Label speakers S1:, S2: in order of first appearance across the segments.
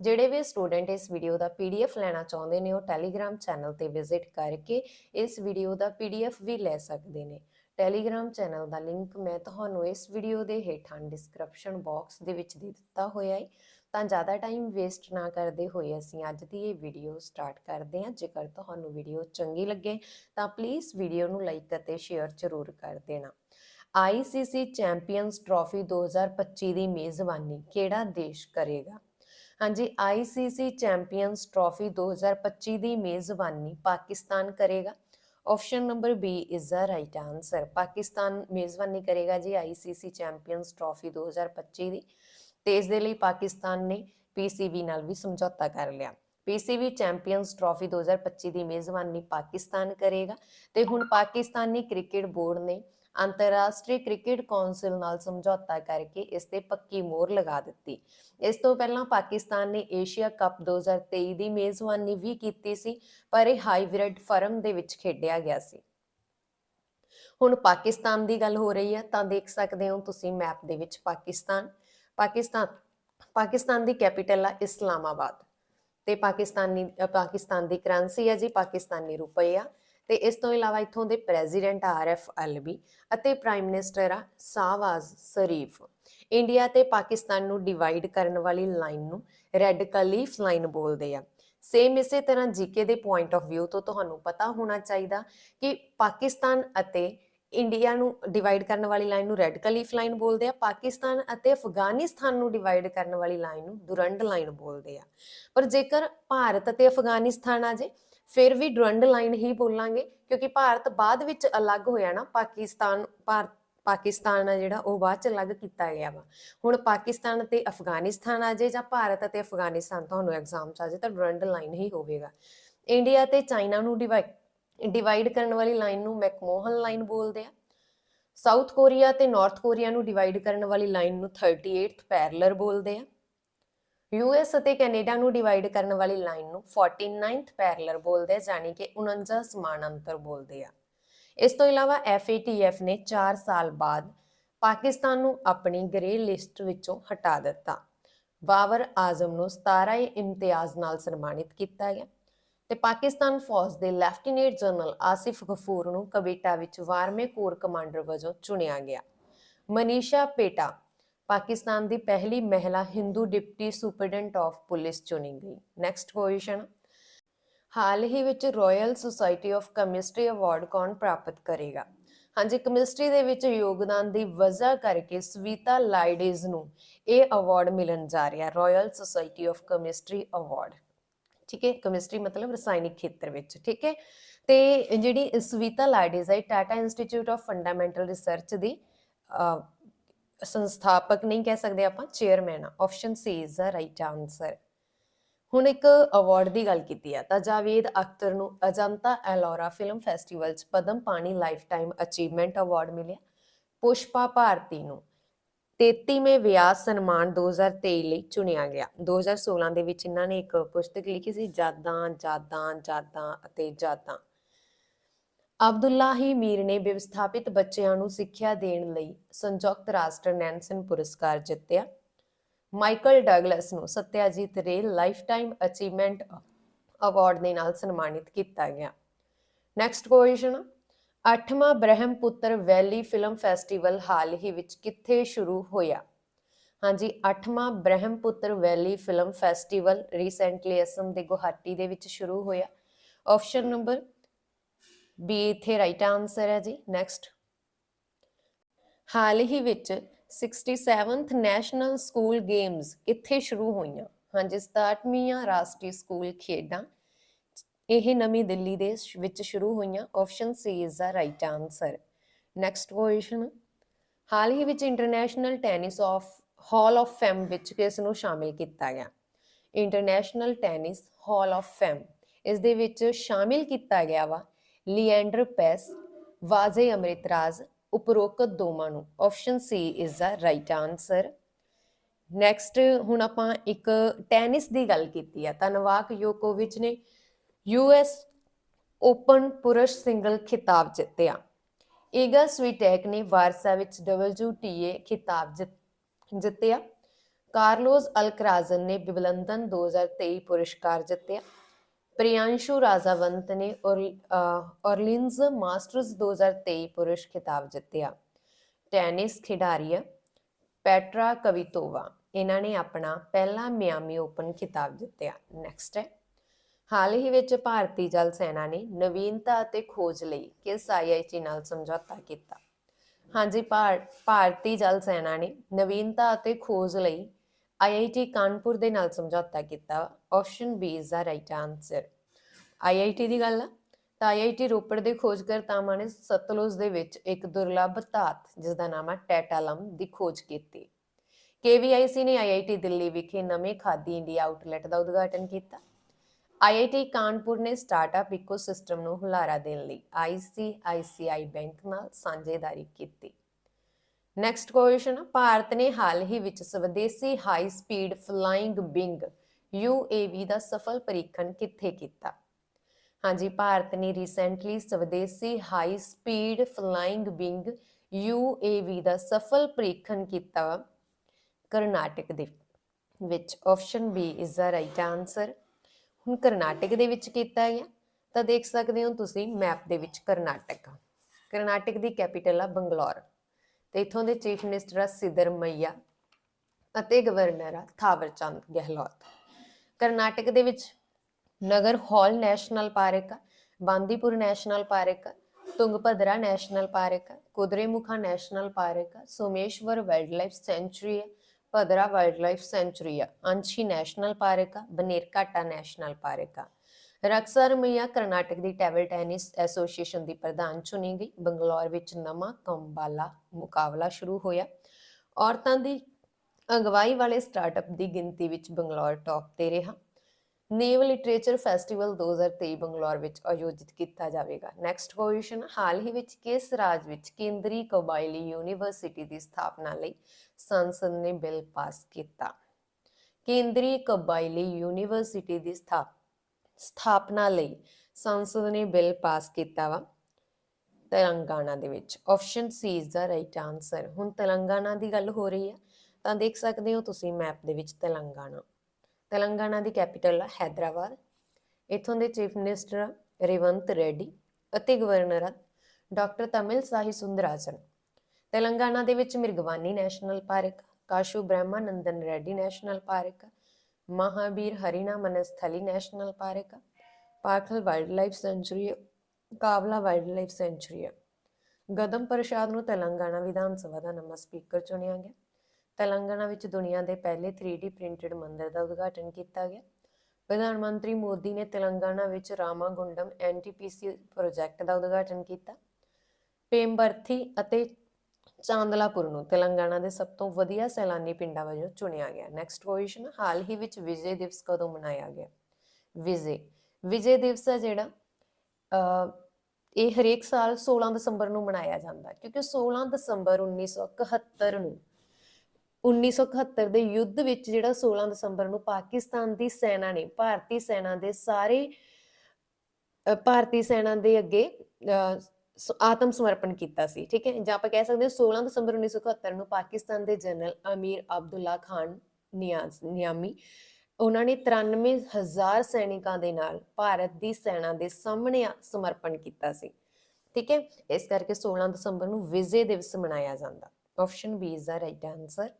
S1: ਜਿਹੜੇ ਵੀ ਸਟੂਡੈਂਟ ਇਸ ਵੀਡੀਓ ਦਾ ਪੀਡੀਐਫ ਲੈਣਾ ਚਾਹੁੰਦੇ ਨੇ, ਉਹ ਟੈਲੀਗ੍ਰam ਚੈਨਲ ਤੇ ਵਿਜ਼ਿਟ ਕਰਕੇ ਇਸ ਵੀਡੀਓ ਦਾ ਪੀਡੀਐਫ ਵੀ ਲੈ ਸਕਦੇ ਨੇ। ਟੈਲੀਗ੍ਰam ਚੈਨਲ ਦਾ ਲਿੰਕ ਮੈਂ ਤੁਹਾਨੂੰ ਇਸ ਵੀਡੀਓ ਦੇ ਹੇਠਾਂ ਡਿਸਕ੍ਰਿਪਸ਼ਨ ਬਾਕਸ ਦੇ ਵਿੱਚ ਦੇ ਦਿੱਤਾ ਹੋਇਆ ਹੈ ਤਾਂ ਜ਼ਿਆਦਾ ਟਾਈਮ ਵੇਸਟ ਨਾ ਕਰਦੇ ਹੋਏ ਅਸੀਂ ਅੱਜ ਦੀ ਇਹ ਵੀਡੀਓ ਸਟਾਰਟ ਕਰਦੇ ਹਾਂ। ਜੇਕਰ ਤੁਹਾਨੂੰ ਵੀਡੀਓ ਚੰਗੀ ਲੱਗੇ, ਤਾਂ ਪਲੀਜ਼ ਵੀਡੀਓ ਨੂੰ ਲਾਈਕ ਅਤੇ ਸ਼ੇਅਰ ਜ਼ਰੂਰ ਕਰ ਦੇਣਾ। ਆਈਸੀਸੀ ਚੈਂਪੀਅਨਸ ਟਰਾਫੀ 2025 ਦੀ ਮੇਜ਼ਬਾਨੀ ਕਿਹੜਾ ਦੇਸ਼ ਕਰੇਗਾ? ਹਾਂਜੀ ਆਈਸੀਸੀ ਚੈਂਪੀਅਨਸ ਟਰਾਫੀ 2025 ਦੀ ਮੇਜ਼ਬਾਨੀ ਪਾਕਿਸਤਾਨ ਕਰੇਗਾ। Option number B is the right answer Pakistan ਮੇਜ਼ਬਾਨੀ ਕਰੇਗਾ ਜੀ ਆਈਸੀਸੀ ਚੈਂਪੀਅਨਸ ਟਰਾਫੀ 2025 ਦੀ। ਤੇ ਇਸ ਦੇ ਲਈ ਪਾਕਿਸਤਾਨ ਨੇ ਪੀਸੀਬੀ ਨਾਲ ਵੀ ਸਮਝੌਤਾ ਕਰ ਲਿਆ। ਪੀਸੀਬੀ ਚੈਂਪੀਅਨਸ ਟਰਾਫੀ 2025 ਦੀ ਮੇਜ਼ਬਾਨੀ ਪਾਕਿਸਤਾਨ ਕਰੇਗਾ। ਤੇ ਹੁਣ ਪਾਕਿਸਤਾਨੀ ਕ੍ਰਿਕਟ ਬੋਰਡ ਨੇ ਅੰਤਰਰਾਸ਼ਟਰੀ ਕ੍ਰਿਕਟ ਕੌਂਸਲ ਨਾਲ ਸਮਝੌਤਾ ਕਰਕੇ ਇਸ ਤੇ ਪੱਕੀ ਮੋਹਰ ਲਗਾ ਦਿੱਤੀ। ਇਸ ਤੋਂ ਪਹਿਲਾਂ ਪਾਕਿਸਤਾਨ ਨੇ ਏਸ਼ੀਆ ਕੱਪ 2023 ਦੀ ਮੇਜ਼ਬਾਨੀ ਵੀ ਕੀਤੀ ਸੀ, ਪਰ ਇਹ ਹਾਈਬ੍ਰਿਡ ਫਰਮ ਦੇ ਵਿੱਚ ਖੇਡਿਆ ਗਿਆ ਸੀ। ਹੁਣ ਪਾਕਿਸਤਾਨ ਦੀ ਗੱਲ ਹੋ ਰਹੀ ਹੈ, ਤਾਂ ਦੇਖ ਸਕਦੇ ਹੋ ਤੁਸੀਂ ਮੈਪ ਦੇ ਵਿੱਚ ਪਾਕਿਸਤਾਨ। ਪਾਕਿਸਤਾਨ ਪਾਕਿਸਤਾਨ ਦੀ ਕੈਪੀਟਲ ਹੈ ਇਸਲਾਮਾਬਾਦ। ਤੇ ਪਾਕਿਸਤਾਨੀ ਪਾਕਿਸਤਾਨ ਦੀ ਕਰੰਸੀ ਹੈ ਜੀ, ਪਾਕਿਸਤਾਨੀ ਰੁਪਈਆ ਤੇ ਇਸ ਤੋਂ ਇਲਾਵਾ ਇੱਥੋਂ ਦੇ ਪ੍ਰੈਜ਼ੀਡੈਂਟ ਆਰਐਫ ਅਲਬੀ ਅਤੇ ਪ੍ਰਾਈਮ ਮਿਨਿਸਟਰ ਆ ਸਾਵਾਜ਼ ਸ਼ਰੀਫ। ਇੰਡੀਆ ਤੇ ਪਾਕਿਸਤਾਨ ਨੂੰ ਡਿਵਾਈਡ ਕਰਨ ਵਾਲੀ ਲਾਈਨ ਨੂੰ ਰੈੱਡ ਕਲੀਫ ਲਾਈਨ ਬੋਲਦੇ ਆ। ਸੇਮ ਇਸੇ ਤਰ੍ਹਾਂ ਜੀਕੇ ਦੇ ਪੁਆਇੰਟ ਆਫ View ਤੋਂ ਤੁਹਾਨੂੰ ਪਤਾ ਹੋਣਾ ਚਾਹੀਦਾ ਕਿ ਪਾਕਿਸਤਾਨ ਅਤੇ ਇੰਡੀਆ ਨੂੰ ਡਿਵਾਈਡ ਕਰਨ ਵਾਲੀ ਲਾਈਨ ਨੂੰ ਰੈੱਡ ਕਲੀਫ ਲਾਈਨ ਬੋਲਦੇ ਆ, ਪਾਕਿਸਤਾਨ ਅਤੇ ਅਫਗਾਨਿਸਤਾਨ ਨੂੰ ਡਿਵਾਈਡ ਕਰਨ ਵਾਲੀ ਲਾਈਨ ਨੂੰ ਡੁਰੰਡ ਲਾਈਨ ਬੋਲਦੇ ਆ। ਪਰ ਜੇਕਰ ਭਾਰਤ ਅਤੇ ਅਫਗਾਨਿਸਤਾਨ ਆ ਜੇ, ਫਿਰ ਵੀ ਡਰੰਡ ਲਾਈਨ ਹੀ ਬੋਲਾਂਗੇ, ਕਿਉਂਕਿ ਭਾਰਤ ਬਾਅਦ ਵਿੱਚ ਅਲੱਗ ਹੋਇਆ ਨਾ, ਪਾਕਿਸਤਾਨ ਭਾਰਤ ਪਾਕਿਸਤਾਨ ਆ ਜਿਹੜਾ, ਉਹ ਬਾਅਦ ਚ ਅਲੱਗ ਕੀਤਾ ਗਿਆ ਵਾ। ਹੁਣ ਪਾਕਿਸਤਾਨ ਤੇ ਅਫਗਾਨਿਸਤਾਨ ਆ ਜੇ ਜਾਂ ਭਾਰਤ ਅਤੇ ਅਫਗਾਨਿਸਤਾਨ, ਤੁਹਾਨੂੰ ਐਗਜ਼ਾਮ ਚ ਆ ਜੇ ਤਾਂ ਡਰੰਡ ਲਾਈਨ ਹੀ ਹੋਵੇਗਾ। ਇੰਡੀਆ ਤੇ ਚਾਈਨਾ ਨੂੰ ਡਿਵਾਈਡ ਡਿਵਾਈਡ ਕਰਨ ਵਾਲੀ ਲਾਈਨ ਨੂੰ ਮੈਕਮੋਹਨ ਲਾਈਨ ਬੋਲਦੇ ਆ। ਸਾਊਥ ਕੋਰੀਆ ਤੇ ਨਾਰਥ ਕੋਰੀਆ ਨੂੰ ਡਿਵਾਈਡ ਕਰਨ ਵਾਲੀ ਲਾਈਨ ਨੂੰ 38th ਪੈਰਲਰ ਬੋਲਦੇ ਆ। ਯੂਐਸ ਅਤੇ ਕੈਨੇਡਾ ਨੂੰ ਡਿਵਾਈਡ ਕਰਨ ਵਾਲੀ ਲਾਈਨ ਨੂੰ 49th ਪੈਰਲਰ ਬੋਲਦੇ ਆ ਜਾਨੀ ਕਿ 49 ਸਮਾਨਾਂਤਰ ਬੋਲਦੇ ਆ। ਇਸ ਤੋਂ ਇਲਾਵਾ FATF ਨੇ 4 ਸਾਲ ਬਾਅਦ ਪਾਕਿਸਤਾਨ ਨੂੰ ਆਪਣੀ ਗ੍ਰੇ ਲਿਸਟ ਵਿੱਚੋਂ ਹਟਾ ਦਿੱਤਾ। ਬਾਬਰ ਆਜ਼ਮ ਨੂੰ 17 ਇਮਤਿਆਜ਼ ਨਾਲ ਸਨਮਾਨਿਤ ਕੀਤਾ ਗਿਆ। ਤੇ ਪਾਕਿਸਤਾਨ ਫੌਜ ਦੇ ਲੈਫਟੀਨੈਂਟ ਜਨਰਲ ਆਸਿਫ ਗਫੂਰ ਨੂੰ ਕਬੀਟਾ ਵਿੱਚ 12ਵੇਂ ਕੋਰ ਕਮਾਂਡਰ ਵਜੋਂ ਚੁਣਿਆ ਗਿਆ। ਮਨੀਸ਼ਾ ਪੇਟਾ ਪਾਕਿਸਤਾਨ ਦੀ ਪਹਿਲੀ ਮਹਿਲਾ Hindu deputy superintendent of police ਚੁਣੀ ਗਈ। ਨੈਕਸਟ ਪੋਜੀਸ਼ਨ ਹਾਲ ਹੀ ਵਿੱਚ Royal Society of Chemistry award ਕੌਣ ਪ੍ਰਾਪਤ ਕਰੇਗਾ? ਹਾਂਜੀ ਕੈਮਿਸਟਰੀ ਦੇ ਵਿੱਚ ਯੋਗਦਾਨ ਦੀ ਵਜ੍ਹਾ ਕਰਕੇ ਸਵੀਤਾ ਲਾਈਡੇਜ਼ ਨੂੰ ਇਹ ਅਵਾਰਡ ਮਿਲਣ ਜਾ ਰਿਹਾ Royal Society of Chemistry award ਠੀਕ ਹੈ ਕੈਮਿਸਟਰੀ ਮਤਲਬ ਰਸਾਇਣਿਕ ਖੇਤਰ ਵਿੱਚ, ਠੀਕ ਹੈ। ਤੇ ਜਿਹੜੀ ਸਵੀਤਾ ਲਾਈਡੇਜ਼ ਹੈ Tata Institute of Fundamental Research ਦੀ ਸੰਸਥਾਪਕ ਨਹੀਂ ਕਹਿ ਸਕਦੇ ਆਪਾਂ, ਚੇਅਰਮੈਨ ਆ option C is the right answer ਹੁਣ ਇੱਕ ਅਵਾਰਡ ਦੀ ਗੱਲ ਕੀਤੀ ਆ ਤਾਂ ਜਾਵੇਦ ਅਖਤਰ ਨੂੰ ਅਜੰਤਾ ਐਲੋਰਾ ਫਿਲਮ ਫੈਸਟੀਵਲ 'ਚ ਪਦਮ ਪਾਣੀ ਲਾਈਫਟਾਈਮ ਅਚੀਵਮੈਂਟ ਅਵਾਰਡ ਮਿਲਿਆ। ਪੁਸ਼ਪਾ ਭਾਰਤੀ ਨੂੰ 33ਵੇਂ ਵਿਆਸ ਸਨਮਾਨ 2023 ਲਈ ਚੁਣਿਆ ਗਿਆ। 2016 ਦੇ ਵਿੱਚ ਇਹਨਾਂ ਨੇ ਇੱਕ ਪੁਸਤਕ ਲਿਖੀ ਸੀ, ਜਾਦਾਂ ਜਾਦਾਂ ਜਾਦਾਂ ਅਤੇ ਜਾਦਾਂ। ਅਬਦੁੱਲਾਹੀ ਮੀਰ ਨੇ ਵਿਵਸਥਾਪਿਤ ਬੱਚਿਆਂ ਨੂੰ ਸਿੱਖਿਆ ਦੇਣ ਲਈ ਸੰਯੁਕਤ ਰਾਸ਼ਟਰ ਨੈਨਸਨ ਪੁਰਸਕਾਰ ਜਿੱਤਿਆ। ਮਾਈਕਲ ਡਗਲਸ ਨੂੰ ਸਤਿਆਜੀਤ ਰੇ ਲਾਈਫਟਾਈਮ ਅਚੀਵਮੈਂਟ ਅਵਾਰਡ ਦੇ ਨਾਲ ਸਨਮਾਨਿਤ ਕੀਤਾ ਗਿਆ। ਨੈਕਸਟ ਕੁਐਸਚਨ ਅੱਠਵਾਂ ਬ੍ਰਹਮਪੁੱਤਰ ਵੈਲੀ ਫਿਲਮ ਫੈਸਟੀਵਲ ਹਾਲ ਹੀ ਵਿੱਚ ਕਿੱਥੇ ਸ਼ੁਰੂ ਹੋਇਆ? ਹਾਂਜੀ, ਅੱਠਵਾਂ Brahmaputra valley film festival recently Assam ਦੇ ਗੁਹਾਟੀ ਦੇ ਵਿੱਚ ਸ਼ੁਰੂ ਹੋਇਆ। ਆਪਸ਼ਨ ਨੰਬਰ ਬੀ ਇੱਥੇ ਰਾਈਟ ਆਨਸਰ ਹੈ ਜੀ। ਨੈਕਸਟ ਹਾਲ ਹੀ ਵਿੱਚ 67th ਨੈਸ਼ਨਲ ਸਕੂਲ ਗੇਮਸ ਕਿੱਥੇ ਸ਼ੁਰੂ ਹੋਈਆਂ? ਹਾਂਜੀ 67ਵੀਆਂ ਰਾਸ਼ਟਰੀ ਸਕੂਲ ਖੇਡਾਂ ਇਹ ਨਵੀਂ ਦਿੱਲੀ ਦੇ ਵਿੱਚ ਸ਼ੁਰੂ ਹੋਈਆਂ option C is the right answer next question ਹਾਲ ਹੀ ਵਿੱਚ international tennis of hall of fame ਵਿੱਚ ਕਿਸ ਨੂੰ ਸ਼ਾਮਿਲ ਕੀਤਾ ਗਿਆ? International tennis hall of fame ਇਸ ਦੇ ਵਿੱਚ ਸ਼ਾਮਿਲ ਕੀਤਾ ਗਿਆ ਵਾ ਲੀਐਂਡਰ ਪੈਸ ਵਾਜ਼ੇ ਅੰਮ੍ਰਿਤਰਾਜ ਉਪਰੋਕਤ ਦੋਵਾਂ ਨੂੰ। Option C is the right answer next ਹੁਣ ਆਪਾਂ ਇੱਕ ਟੈਨਿਸ ਦੀ ਗੱਲ ਕੀਤੀ ਆ। ਤਾਂ ਨਵਾਕ ਯੋਕੋਵਿਚ ਨੇ। ਯੂਐਸ ਓਪਨ ਪੁਰਸ਼ ਸਿੰਗਲ ਖਿਤਾਬ ਜਿੱਤਿਆ। ਈਗਾ ਸਵੀਟੈਕ ਨੇ ਵਾਰਸਾ ਵਿੱਚ WTA ਖਿਤਾਬ ਜਿੱਤ- ਜਿੱਤਿਆ। ਕਾਰਲੋਸ ਅਲਕਰਾਜ਼ਨ ਨੇ ਵਿਬਲੰਦਨ 2023 ਪੁਰਸਕਾਰ ਜਿੱਤਿਆ। ਪ੍ਰਿਯਾਂਸ਼ੂ ਰਾਜਾਵੰਤ ਨੇ ਔਰਲਿਨਜ਼ ਮਾਸਟਰਸ 2023 ਪੁਰਸ਼ ਖਿਤਾਬ ਜਿੱਤਿਆ। ਟੈਨਿਸ ਖਿਡਾਰੀ ਪੈਟਰਾ ਕਵਿਤੋਵਾ, ਇਹਨਾਂ ਨੇ ਆਪਣਾ ਪਹਿਲਾ ਮਿਆਮੀ ਓਪਨ ਖਿਤਾਬ ਜਿੱਤਿਆ। ਨੈਕਸਟ ਹੈ। ਹਾਲ ਹੀ ਵਿੱਚ ਭਾਰਤੀ ਜਲ ਸੈਨਾ ਨੇ ਨਵੀਨਤਾ ਅਤੇ ਖੋਜ ਲਈ ਕਿਸ ਆਈਆਈਟੀ ਨਾਲ ਸਮਝੌਤਾ ਕੀਤਾ। ਹਾਂਜੀ, ਭਾਰ- ਭਾਰਤੀ ਜਲ ਸੈਨਾ ਨੇ ਨਵੀਨਤਾ ਅਤੇ ਖੋਜ ਲਈ ਆਈਆਈਟੀ ਕਾਨਪੁਰ ਦੇ ਨਾਲ ਸਮਝੌਤਾ ਕੀਤਾ। Option B is the right answer IIT ਦੀ ਗੱਲ ਆ? ਤਾਂ ਆਈਆਈਟੀ ਰੋਪੜ ਦੇ ਖੋਜਕਰਤਾਵਾਂ ਨੇ ਸਤਲੁਜ ਦੇ ਵਿੱਚ ਇੱਕ ਦੁਰਲੱਭ ਧਾਤ ਜਿਸ ਦਾ ਨਾਮ ਹੈ ਟੈਟਾਲਮ, ਦੀ ਖੋਜ ਕੀਤੀ। ਕੇਵੀਆਈਸੀ ਨੇ ਆਈਆਈਟੀ ਦਿੱਲੀ ਵਿਖੇ ਨਵੇਂ ਖਾਦੀ ਇੰਡੀਆ ਆਊਟਲੈਟ ਦਾ ਉਦਘਾਟਨ ਕੀਤਾ। ਆਈਆਈਟੀ ਕਾਨਪੁਰ ਨੇ ਸਟਾਰਟਅਪ ਇਕੋਸਿਸਟਮ ਨੂੰ ਹੁਲਾਰਾ ਦੇਣ ਲਈ ਆਈਸੀਆਈਸੀਆਈ ਬੈਂਕ ਨਾਲ ਸਾਂਝੇਦਾਰੀ ਕੀਤੀ। ਨੈਕਸਟ ਕੁਐਸਚਨ ਭਾਰਤ ਨੇ ਹਾਲ ਹੀ ਵਿੱਚ ਸਵਦੇਸੀ high speed flying wing UAV ਦਾ ਸਫਲ ਪਰੀਖਣ ਕਿੱਥੇ ਕੀਤਾ? ਹਾਂਜੀ, ਭਾਰਤ ਨੇ ਰੀਸੈਂਟਲੀ ਸਵਦੇਸੀ high speed flying wing UAV ਦਾ ਸਫਲ ਪਰੀਖਣ ਕੀਤਾ ਵਾ ਕਰਨਾਟਕ ਦੇ ਵਿੱਚ। Option B is the right answer ਹੁਣ ਕਰਨਾਟਕ ਦੇ ਵਿੱਚ ਕੀਤਾ ਗਿਆ ਤਾਂ ਦੇਖ ਸਕਦੇ ਹੋ ਤੁਸੀਂ ਮੈਪ ਦੇ ਵਿੱਚ ਕਰਨਾਟਕ। ਕਰਨਾਟਕ ਦੀ ਕੈਪੀਟਲ ਆ ਬੰਗਲੌਰ। ਤੇ ਇਥੋਂ ਦੇ ਚੀਫ ਮਿਨਿਸਟਰ ਆ ਸਿੱਧਰਮਈਆ ਅਤੇ ਗਵਰਨਰ ਆ ਥਾਵਰਚੰਦ ਗਹਿਲੋਤ। ਕਰਨਾਟਕ ਦੇ ਵਿੱਚ ਨਗਰ ਹੌਲ ਨੈਸ਼ਨਲ ਪਾਰਕ ਆ, ਬਾਂਦੀਪੁਰ ਨੈਸ਼ਨਲ ਪਾਰਕ ਆ, ਤੁੰਗਭਦਰਾ ਨੈਸ਼ਨਲ ਪਾਰਕ ਆ, ਕੁਦਰੇਮੁਖਾ ਨੈਸ਼ਨਲ ਪਾਰਕ ਆ, ਸੋਮੇਸ਼ਵਰ ਵਾਈਲਡਲਾਈਫ ਸੈਂਚੁਰੀ ਆ ਭਦਰਾ ਵਾਈਲਡਲਾਈਫ ਸੈਂਚੁਰੀ ਆ। ਅੰਸ਼ੀ ਨੈਸ਼ਨਲ ਪਾਰਕ ਆ ਬਨੇਰਕਾਟਾ ਨੈਸ਼ਨਲ ਪਾਰਕ ਆ। ਰਕਸਾ ਰਮਈਆ ਕਰਨਾਟਕ ਦੀ ਟੇਬਲ ਟੈਨਿਸ ਐਸੋਸੀਏਸ਼ਨ ਦੀ ਪ੍ਰਧਾਨ ਚੁਣੀ ਗਈ। ਬੰਗਲੌਰ ਵਿੱਚ ਨਵਾਂ ਕੰਬਾਲਾ ਮੁਕਾਬਲਾ ਸ਼ੁਰੂ ਹੋਇਆ। ਔਰਤਾਂ ਦੀ ਅਗਵਾਈ ਵਾਲੇ ਸਟਾਰਟਅਪ ਦੀ ਗਿਣਤੀ ਵਿੱਚ ਬੰਗਲੌਰ ਟੌਪ ਤੇ ਰਿਹਾ। ਨੇਵ ਲਿਟਰੇਚਰ ਫੈਸਟੀਵਲ 2023 ਬੰਗਲੌਰ ਵਿੱਚ ਆਯੋਜਿਤ ਕੀਤਾ ਜਾਵੇਗਾ। ਨੈਕਸਟ ਕੁਐਸਚਨ ਹਾਲ ਹੀ ਵਿੱਚ ਕਿਸ ਰਾਜ ਵਿੱਚ ਕੇਂਦਰੀ ਕਬਾਇਲੀ ਯੂਨੀਵਰਸਿਟੀ ਦੀ ਸਥਾਪਨਾ ਲਈ ਸੰਸਦ ਨੇ ਬਿੱਲ ਪਾਸ ਕੀਤਾ? ਕੇਂਦਰੀ ਕਬਾਇਲੀ ਯੂਨੀਵਰਸਿਟੀ ਦੀ ਸਥਾਪਨਾ ਸਥਾਪਨਾ ਲਈ ਸੰਸਦ ਨੇ ਬਿੱਲ ਪਾਸ ਕੀਤਾ ਵਾ ਤੇਲੰਗਾਨਾ ਦੇ ਵਿੱਚ। Option C is the right answer ਹੁਣ ਤੇਲੰਗਾਨਾ ਦੀ ਗੱਲ ਹੋ ਰਹੀ ਹੈ। ਤਾਂ ਦੇਖ ਸਕਦੇ ਹੋ ਤੁਸੀਂ ਮੈਪ ਦੇ ਵਿੱਚ ਤੇਲੰਗਾਨਾ। ਤੇਲੰਗਾਨਾ ਦੀ ਕੈਪੀਟਲ ਹੈ ਹੈਦਰਾਬਾਦ। ਇਥੋਂ ਦੇ ਚੀਫ ਮਿਨਿਸਟਰ ਰੇਵੰਤ ਰੈਡੀ ਅਤੇ ਗਵਰਨਰ ਆ, ਡਾਕਟਰ ਤਮਿਲ ਸਾਹੀ ਸੁੰਦਰਾਜਨ। ਤੇਲੰਗਾਨਾ ਦੇ ਵਿੱਚ Mrugavani national park, Kasu Brahmananda Reddy national park, Mahavir Harina Vanasthali national park, Pakhal wildlife sanctuary, Kawal wildlife sanctuary. Gaddam Prasad ਨੂੰ ਤੇਲੰਗਾਨਾ ਵਿਧਾਨ ਸਭਾ ਦਾ ਨਵਾਂ ਸਪੀਕਰ ਚੁਣਿਆ ਗਿਆ। ਤੇਲੰਗਾਨਾ ਵਿੱਚ ਦੁਨੀਆ ਦੇ ਪਹਿਲੇ 3D ਪ੍ਰਿੰਟਡ ਮੰਦਰ ਦਾ ਉਦਘਾਟਨ ਕੀਤਾ ਗਿਆ। ਪ੍ਰਧਾਨ ਮੰਤਰੀ ਮੋਦੀ ਨੇ ਤੇਲੰਗਾਨਾ ਵਿੱਚ ਰਾਮਾਗੁੰਡਮ ਐਨਟੀਪੀਸੀ ਪ੍ਰੋਜੈਕਟ ਦਾ ਉਦਘਾਟਨ ਕੀਤਾ। ਪੇਮਬਰਥੀ ਅਤੇ ਚਾਂਦਲਾਪੁਰ ਨੂੰ ਤੇਲੰਗਾਨਾ ਦੇ ਸਭ ਤੋਂ ਵਧੀਆ ਸੈਲਾਨੀ ਪਿੰਡਾਂ ਵਜੋਂ ਚੁਣਿਆ ਗਿਆ। ਨੈਕਸਟ ਕੁਐਸਚਨ ਹਾਲ ਹੀ ਵਿੱਚ ਵਿਜੇ ਦਿਵਸ ਕਦੋਂ ਮਨਾਇਆ ਗਿਆ? ਵਿਜੇ ਵਿਜੇ ਦਿਵਸ ਹੈ ਜਿਹੜਾ ਇਹ ਹਰੇਕ ਸਾਲ 16 ਦਸੰਬਰ ਨੂੰ ਮਨਾਇਆ ਜਾਂਦਾ ਕਿਉਂਕਿ 16 ਦਸੰਬਰ 1971 ਨੂੰ 1971 ਦੇ ਯੁੱਧ ਵਿੱਚ ਜਿਹੜਾ 16 ਦਸੰਬਰ ਨੂੰ ਪਾਕਿਸਤਾਨ ਦੀ ਸੈਨਾ ਨੇ ਭਾਰਤੀ ਸੈਨਾ ਦੇ ਸਾਰੇ ਭਾਰਤੀ ਸੈਨਾ ਦੇ ਅੱਗੇ ਅ, ਆਤਮ ਸਮਰਪਣ ਕੀਤਾ ਸੀ ਠੀਕ ਹੈ? ਜਾਂ ਆਪਾਂ ਕਹਿ ਸਕਦੇ ਹਾਂ 16 ਦਸੰਬਰ 1971 ਨੂੰ ਪਾਕਿਸਤਾਨ ਦੇ ਜਨਰਲ ਅਮੀਰ ਅਬਦੁੱਲਾ ਖਾਨ ਨਿਆਜ਼ ਨਿਆਮੀ ਉਹਨਾਂ ਨੇ 93000 ਸੈਨਿਕਾਂ ਦੇ ਨਾਲ ਭਾਰਤ ਦੀ ਸੈਨਾ ਦੇ ਸਾਹਮਣੇ ਸਮਰਪਣ ਕੀਤਾ ਸੀ ਠੀਕ ਹੈ? ਇਸ ਕਰਕੇ 16 ਦਸੰਬਰ ਨੂੰ ਵਿਜੇ ਦਿਵਸ ਮਨਾਇਆ ਜਾਂਦਾ। Option B is the right answer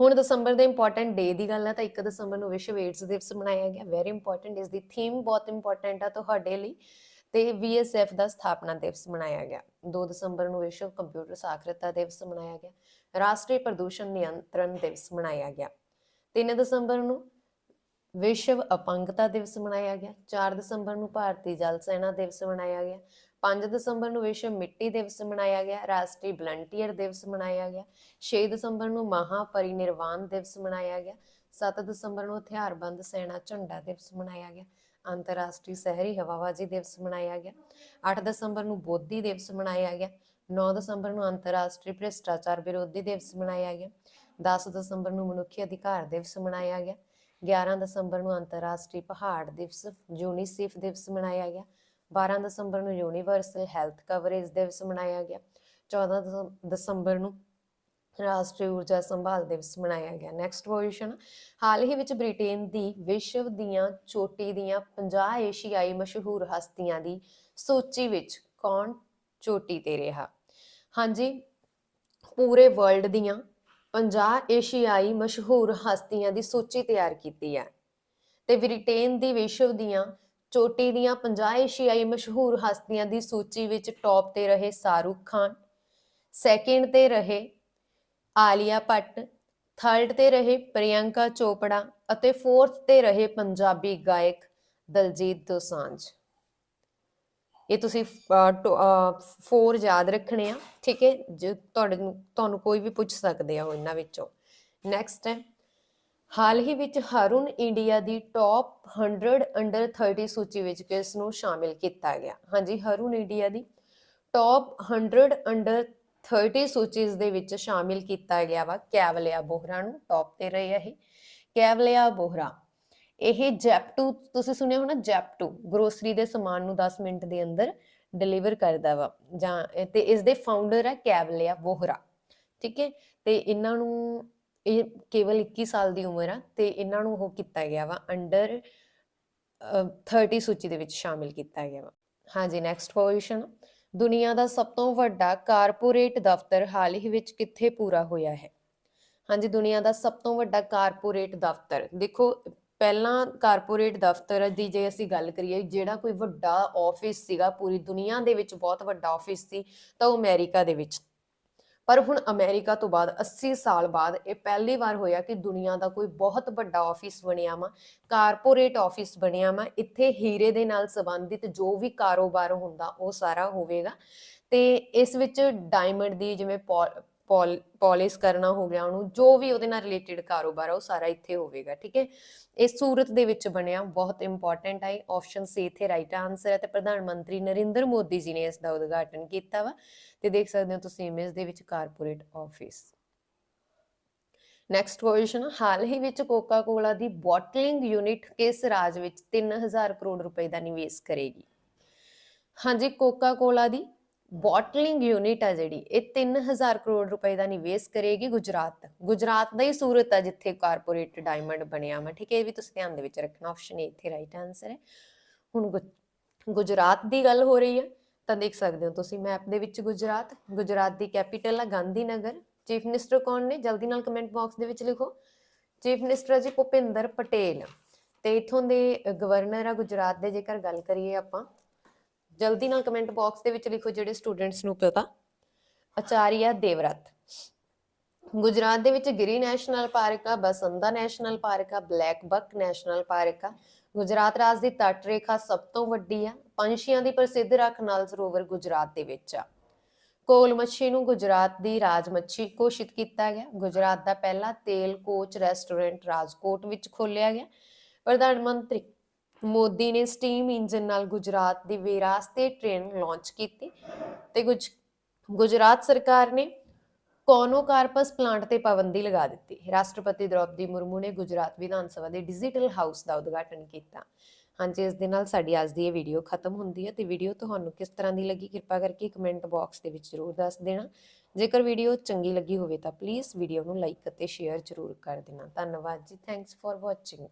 S1: ਹੁਣ ਦਸੰਬਰ ਦੇ ਇੰਪੋਰਟੈਂਟ ਡੇ ਦੀ ਗੱਲ ਹੈ ਤਾਂ 1 ਦਸੰਬਰ ਨੂੰ ਵਿਸ਼ਵ ਏਡਸ ਦਿਵਸ ਮਨਾਇਆ ਗਿਆ। ਵੈਰੀ ਇੰਪੋਰਟੈਂਟ ਇਸ ਦੀ ਥੀਮ ਬਹੁਤ ਇੰਪੋਰਟੈਂਟ ਆ ਤੁਹਾਡੇ ਲਈ। ਤੇ VSF ਦਾ ਸਥਾਪਨਾ ਦਿਵਸ ਮਨਾਇਆ ਗਿਆ। 2 ਦਸੰਬਰ ਨੂੰ ਵਿਸ਼ਵ ਕੰਪਿਊਟਰ ਸਾਖਰਤਾ ਦਿਵਸ ਮਨਾਇਆ ਗਿਆ। ਰਾਸ਼ਟਰੀ ਪ੍ਰਦੂਸ਼ਣ ਨਿਯੰਤਰਣ ਦਿਵਸ ਮਨਾਇਆ ਗਿਆ। 3 ਦਸੰਬਰ ਨੂੰ ਵਿਸ਼ਵ ਅਪੰਗਤਾ ਦਿਵਸ ਮਨਾਇਆ ਗਿਆ 4 ਦਸੰਬਰ ਨੂੰ ਭਾਰਤੀ ਜਲ ਸੈਨਾ ਦਿਵਸ ਮਨਾਇਆ ਗਿਆ 5 ਦਸੰਬਰ ਨੂੰ ਵਿਸ਼ਵ ਮਿੱਟੀ ਦਿਵਸ ਮਨਾਇਆ ਗਿਆ ਰਾਸ਼ਟਰੀ ਵਲੰਟੀਅਰ ਦਿਵਸ ਮਨਾਇਆ ਗਿਆ 6 ਦਸੰਬਰ ਨੂੰ ਮਹਾ ਪਰਿਨਿਰਵਾਣ ਦਿਵਸ ਮਨਾਇਆ ਗਿਆ 7 ਦਸੰਬਰ ਨੂੰ ਹਥਿਆਰਬੰਦ ਸੈਨਾ ਝੰਡਾ ਦਿਵਸ ਮਨਾਇਆ ਗਿਆ ਅੰਤਰਰਾਸ਼ਟਰੀ ਸ਼ਹਿਰੀ ਹਵਾਬਾਜ਼ੀ ਦਿਵਸ ਮਨਾਇਆ ਗਿਆ 8 ਦਸੰਬਰ ਨੂੰ ਬੋਧੀ ਦਿਵਸ ਮਨਾਇਆ ਗਿਆ 9 ਦਸੰਬਰ ਨੂੰ ਅੰਤਰਰਾਸ਼ਟਰੀ ਭ੍ਰਿਸ਼ਟਾਚਾਰ ਵਿਰੋਧੀ ਦਿਵਸ ਮਨਾਇਆ ਗਿਆ 10 ਦਸੰਬਰ ਨੂੰ ਮਨੁੱਖੀ ਅਧਿਕਾਰ ਦਿਵਸ ਮਨਾਇਆ ਗਿਆ 11 ਦਸੰਬਰ ਨੂੰ ਅੰਤਰਰਾਸ਼ਟਰੀ ਪਹਾੜ ਦਿਵਸ, ਯੂਨੀਸੇਫ ਦਿਵਸ ਮਨਾਇਆ ਗਿਆ। 12 ਦਸੰਬਰ ਨੂੰ ਯੂਨੀਵਰਸਲ ਹੈਲਥ ਕਵਰੇਜ ਦਿਵਸ ਮਨਾਇਆ ਗਿਆ। 14 ਦਸੰ- ਦਸੰਬਰ ਨੂੰ ਰਾਸ਼ਟਰੀ ਊਰਜਾ ਸੰਭਾਲ ਦਿਵਸ ਮਨਾਇਆ ਗਿਆ। ਨੈਕਸਟ ਪੋਜੀਸ਼ਨ ਹਾਲ ਹੀ ਵਿੱਚ ਬ੍ਰਿਟੇਨ ਦੀ ਵਿਸ਼ਵ ਦੀਆਂ ਚੋਟੀ ਦੀਆਂ 50 ਏਸ਼ੀਆਈ ਮਸ਼ਹੂਰ ਹਸਤੀਆਂ ਦੀ ਸੂਚੀ ਵਿੱਚ ਕੌਣ ਚੋਟੀ ਤੇ ਰਿਹਾ? ਹਾਂਜੀ, ਪੂਰੇ ਵਰਲਡ ਦੀਆਂ 50 ਏਸ਼ੀਆਈ ਮਸ਼ਹੂਰ ਹਸਤੀਆਂ ਦੀ ਸੂਚੀ ਤਿਆਰ ਕੀਤੀ ਹੈ। ਤੇ ਬ੍ਰਿਟੇਨ ਦੀ ਵਿਸ਼ਵ ਦੀਆਂ ਚੋਟੀ ਦੀਆਂ 50 ਏਸ਼ੀਆਈ ਮਸ਼ਹੂਰ ਹਸਤੀਆਂ ਦੀ ਸੂਚੀ ਵਿੱਚ ਟੌਪ ਤੇ ਰਹੇ ਸ਼ਾਹਰੁਖ ਖਾਨ ਸੈਕਿੰਡ ਤੇ ਰਹੇ ਆਲੀਆ ਭੱਟ ਥਰਡ ਤੇ ਰਹੇ ਪ੍ਰਿਯੰਕਾ ਚੋਪੜਾ ਅਤੇ ਫੋਰਥ ਤੇ ਰਹੇ ਪੰਜਾਬੀ ਗਾਇਕ ਦਲਜੀਤ ਦੋਸਾਂਝ। ਇਹ ਤੁਸੀਂ ਫੋਰ ਯਾਦ ਰੱਖਣੇ ਆ, ਠੀਕ ਹੈ? ਜੇ ਤੁਹਾਡੇ ਤੁਹਾਨੂੰ ਕੋਈ ਵੀ ਪੁੱਛ ਸਕਦੇ ਆ ਉਹ ਇਹਨਾਂ ਵਿੱਚੋਂ। ਨੈਕਸਟ ਹੈ। ਹਾਲ ਹੀ ਵਿੱਚ ਹਰੁਨ ਇੰਡੀਆ ਦੀ ਟੌਪ 100 ਅੰਡਰ 30 ਸੂਚੀ ਵਿੱਚ ਕਿਸ ਨੂੰ ਸ਼ਾਮਿਲ ਕੀਤਾ ਗਿਆ? ਹਾਂਜੀ ਹਰੁਨ ਇੰਡੀਆ ਦੀ ਟੌਪ 100 ਅੰਡਰ 30 ਸੂਚੀਜ਼ ਦੇ ਵਿੱਚ ਸ਼ਾਮਿਲ ਕੀਤਾ ਗਿਆ ਵਾ ਕੈਵਲਿਆ ਬੋਹਰਾ ਨੂੰ ਟੌਪ ਤੇ ਰਹੀ ਹੈ ਇਹ। ਕੈਵਲਿਆ ਬੋਹਰਾ ਇਹ ਜੈਪਟੂ ਤੁਸੀਂ ਸੁਣਿਆ ਹੋਣਾ ਜੈਪਟੂ ਗਰੋਸਰੀ ਦੇ ਸਮਾਨ ਨੂੰ 10 ਮਿੰਟ ਦੇ ਅੰਦਰ ਡਿਲੀਵਰ ਕਰਦਾ ਵਾ, ਜਾਂ ਤੇ ਇਸ ਦੇ ਫਾਊਂਡਰ ਹੈ ਕੈਵਲਿਆ ਬੋਹਰਾ ਠੀਕ ਹੈ? ਤੇ ਇਹਨਾਂ ਨੂੰ ਇਹ ਕੇਵਲ 21 ਸਾਲ ਦੀ ਉਮਰ ਆ, ਤੇ ਇਹਨਾਂ ਨੂੰ ਉਹ ਕੀਤਾ ਗਿਆ ਵਾ ਅੰਡਰ 30 ਸੂਚੀ ਦੇ ਵਿੱਚ ਸ਼ਾਮਿਲ ਕੀਤਾ ਗਿਆ ਵਾ। ਹਾਂਜੀ ਨੈਕਸਟ ਪੋਜੀਸ਼ਨ ਦੁਨੀਆ ਦਾ ਸਭ ਤੋਂ ਵੱਡਾ ਕਾਰਪੋਰੇਟ ਦਫ਼ਤਰ ਹਾਲ ਹੀ ਵਿੱਚ ਕਿੱਥੇ ਪੂਰਾ ਹੋਇਆ ਹੈ? ਹਾਂਜੀ, ਦੁਨੀਆ ਦਾ ਸਭ ਤੋਂ ਵੱਡਾ ਕਾਰਪੋਰੇਟ ਦਫ਼ਤਰ, ਦੇਖੋ ਪਹਿਲਾਂ ਕਾਰਪੋਰੇਟ ਦਫ਼ਤਰ ਦੀ ਜੇ ਅਸੀਂ ਗੱਲ ਕਰੀਏ, ਜਿਹੜਾ ਕੋਈ ਵੱਡਾ ਆਫਿਸ ਸੀਗਾ, ਪੂਰੀ ਦੁਨੀਆ ਦੇ ਵਿੱਚ ਬਹੁਤ ਵੱਡਾ ਆਫਿਸ ਸੀ, ਤਾਂ ਉਹ ਅਮਰੀਕਾ ਦੇ ਵਿੱਚ। ਪਰ ਹੁਣ ਅਮਰੀਕਾ ਤੋਂ ਬਾਅਦ 80 ਸਾਲ ਬਾਅਦ ਇਹ ਪਹਿਲੀ ਵਾਰ ਹੋਇਆ ਕਿ ਦੁਨੀਆ ਦਾ ਕੋਈ ਬਹੁਤ ਵੱਡਾ ਆਫਿਸ ਬਣਿਆ ਵਾ ਕਾਰਪੋਰੇਟ ਆਫਿਸ ਬਣਿਆ ਵਾ। ਇੱਥੇ ਹੀਰੇ ਦੇ ਨਾਲ ਸੰਬੰਧਿਤ ਜੋ ਵੀ ਕਾਰੋਬਾਰ ਹੁੰਦਾ, ਉਹ ਸਾਰਾ ਹੋਵੇਗਾ। ਤੇ ਇਸ ਵਿੱਚ ਡਾਇਮੰਡ ਦੀ ਜਿਵੇਂ ਪੋਲਿਸ਼ ਕਰਨਾ ਹੋ ਗਿਆ ਉਹਨੂੰ, ਜੋ ਵੀ ਉਹਦੇ ਨਾਲ ਰਿਲੇਟਡ ਕਾਰੋਬਾਰ ਆ, ਉਹ ਸਾਰਾ ਇੱਥੇ ਹੋਵੇਗਾ, ਠੀਕ ਹੈ? ਇਹ ਸੂਰਤ ਦੇ ਵਿੱਚ ਬਣਿਆ ਬਹੁਤ ਇੰਪੋਰਟੈਂਟ ਹੈ ਆਪਸ਼ਨ ਸੀ ਇੱਥੇ ਰਾਈਟ ਆਨਸਰ ਹੈ ਤੇ ਪ੍ਰਧਾਨ ਮੰਤਰੀ ਨਰਿੰਦਰ ਮੋਦੀ ਜੀ ਨੇ ਇਸ ਦਾ ਉਦਘਾਟਨ ਕੀਤਾ ਵਾ ਤੇ ਦੇਖ ਸਕਦੇ ਹੋ ਤੁਸੀਂ ਇਮੇਜ ਦੇ ਵਿੱਚ ਕਾਰਪੋਰੇਟ ਆਫਿਸ ਨੈਕਸਟ ਕੁਐਸਚਨ ਹਾਲ ਹੀ ਵਿੱਚ ਕੋਕਾ ਕੋਲਾ ਦੀ ਬੋਟਲਿੰਗ ਯੂਨਿਟ ਕਿਸ ਰਾਜ ਵਿੱਚ 3000 ਕਰੋੜ ਰੁਪਏ ਦਾ ਨਿਵੇਸ਼ ਕਰੇਗੀ? ਹਾਂਜੀ ਕੋਕਾ ਕੋਲਾ ਦੀ ਬੋਟਲਿੰਗ ਯੂਨਿਟ ਆ ਜਿਹੜੀ, ਇਹ 3000 ਕਰੋੜ ਰੁਪਏ ਦਾ ਨਿਵੇਸ਼ ਕਰੇਗੀ ਗੁਜਰਾਤ। ਗੁਜਰਾਤ ਦਾ ਹੀ ਸੂਰਤ ਆ ਜਿੱਥੇ ਕਾਰਪੋਰੇਟ ਡਾਇਮੰਡ ਬਣਿਆ ਵਾ, ਠੀਕ ਹੈ, ਇਹ ਵੀ ਤੁਸੀਂ ਧਿਆਨ ਦੇ ਵਿੱਚ ਰੱਖਣਾ ਆਪਸ਼ਨ ਇੱਥੇ ਰਾਈਟ ਆਨਸਰ ਹੈ। ਹੁਣ ਗੁਜਰਾਤ ਦੀ ਗੱਲ ਹੋ ਰਹੀ ਹੈ ਤਾਂ ਦੇਖ ਸਕਦੇ ਹੋ ਤੁਸੀਂ ਮੈਪ ਦੇ ਵਿੱਚ ਗੁਜਰਾਤ ਗੁਜਰਾਤ ਦੀ ਕੈਪੀਟਲ ਆ ਗਾਂਧੀ ਨਗਰ ਚੀਫ ਮਿਨਿਸਟਰ ਕੌਣ ਨੇ? ਜਲਦੀ ਨਾਲ ਕਮੈਂਟ ਬਾਕਸ ਦੇ ਵਿੱਚ ਲਿਖੋ। ਚੀਫ ਮਿਨਿਸਟਰ ਹੈ ਜੀ ਭੁਪਿੰਦਰ ਪਟੇਲ। ਤੇ ਇਥੋਂ ਦੇ ਗਵਰਨਰ ਆ ਗੁਜਰਾਤ ਦੇ, ਜੇਕਰ ਗੱਲ ਕਰੀਏ ਆਪਾਂ ਜਲਦੀ ਨਾਲ ਕਮੈਂਟ ਬਾਕਸ ਦੇ ਵਿੱਚ ਲਿਖੋ ਜਿਹੜੇ ਸਟੂਡੈਂਟਸ ਨੂੰ ਪਤਾ। ਆਚਾਰੀਆ ਦੇਵਰਤ। ਗੁਜਰਾਤ ਦੇ ਵਿੱਚ ਗਿਰੀ ਨੈਸ਼ਨਲ ਪਾਰਕ ਆ ਬਸੰਦਾ ਨੈਸ਼ਨਲ ਪਾਰਕ ਆ, ਬਲੈਕ ਬਕ ਨੈਸ਼ਨਲ ਪਾਰਕ ਆ। ਗੁਜਰਾਤ ਰਾਜ ਦੀ ਤੱਟ ਰੇਖਾ ਸਭ ਤੋਂ ਵੱਡੀ ਆ, ਪੰਛੀਆਂ ਦੀ ਪ੍ਰਸਿੱਧ ਰੱਖ ਨਾਲ ਸਰੋਵਰ ਗੁਜਰਾਤ ਦੇ ਵਿੱਚ ਆ। ਕੋਲ ਮੱਛੀ ਨੂੰ ਗੁਜਰਾਤ ਦੀ ਰਾਜ ਮੱਛੀ ਘੋਸ਼ਿਤ ਕੀਤਾ ਗਿਆ। ਗੁਜਰਾਤ ਦਾ ਪਹਿਲਾ ਤੇਲ ਕੋਚ ਰੈਸਟੋਰੈਂਟ ਰਾਜਕੋਟ ਵਿੱਚ ਖੋਲ੍ਹਿਆ ਗਿਆ। ਪ੍ਰਧਾਨ ਮੰਤਰੀ ਮੋਦੀ ਨੇ ਸਟੀਮ ਇੰਜਨ ਨਾਲ ਗੁਜਰਾਤ ਦੀ ਵਿਰਾਸਤੇ ਟ੍ਰੇਨ ਲਾਂਚ ਕੀਤੀ ਤੇ ਗੁਜ, ਗੁਜਰਾਤ ਸਰਕਾਰ ਨੇ ਕੋਨੋ ਕਾਰਪਸ ਪਲਾਂਟ ਤੇ ਪਾਬੰਦੀ ਲਗਾ ਦਿੱਤੀ। ਰਾਸ਼ਟਰਪਤੀ ਦ੍ਰੋਪਦੀ ਮੁਰਮੂ ਨੇ ਗੁਜਰਾਤ ਵਿਧਾਨ ਸਭਾ ਦੇ ਡਿਜੀਟਲ ਹਾਊਸ ਦਾ ਉਦਘਾਟਨ ਕੀਤਾ। ਹਾਂਜੀ, ਇਸ ਦੇ ਨਾਲ ਸਾਡੀ ਅੱਜ ਦੀ ਇਹ ਵੀਡੀਓ ਖਤਮ ਹੁੰਦੀ ਹੈ ਤੇ ਵੀਡੀਓ ਤੁਹਾਨੂੰ ਕਿਸ ਤਰ੍ਹਾਂ ਦੀ ਲੱਗੀ ਕਿਰਪਾ ਕਰਕੇ ਕਮੈਂਟ ਬਾਕਸ ਦੇ ਵਿੱਚ ਜ਼ਰੂਰ ਦੱਸ ਦੇਣਾ। ਜੇਕਰ ਵੀਡੀਓ ਚੰਗੀ ਲੱਗੀ ਹੋਵੇ ਤਾਂ ਪਲੀਜ਼ ਵੀਡੀਓ ਨੂੰ ਲਾਈਕ ਅਤੇ ਸ਼ੇਅਰ ਜ਼ਰੂਰ ਕਰ ਦੇਣਾ। ਧੰਨਵਾਦ ਜੀ। Thanks for watching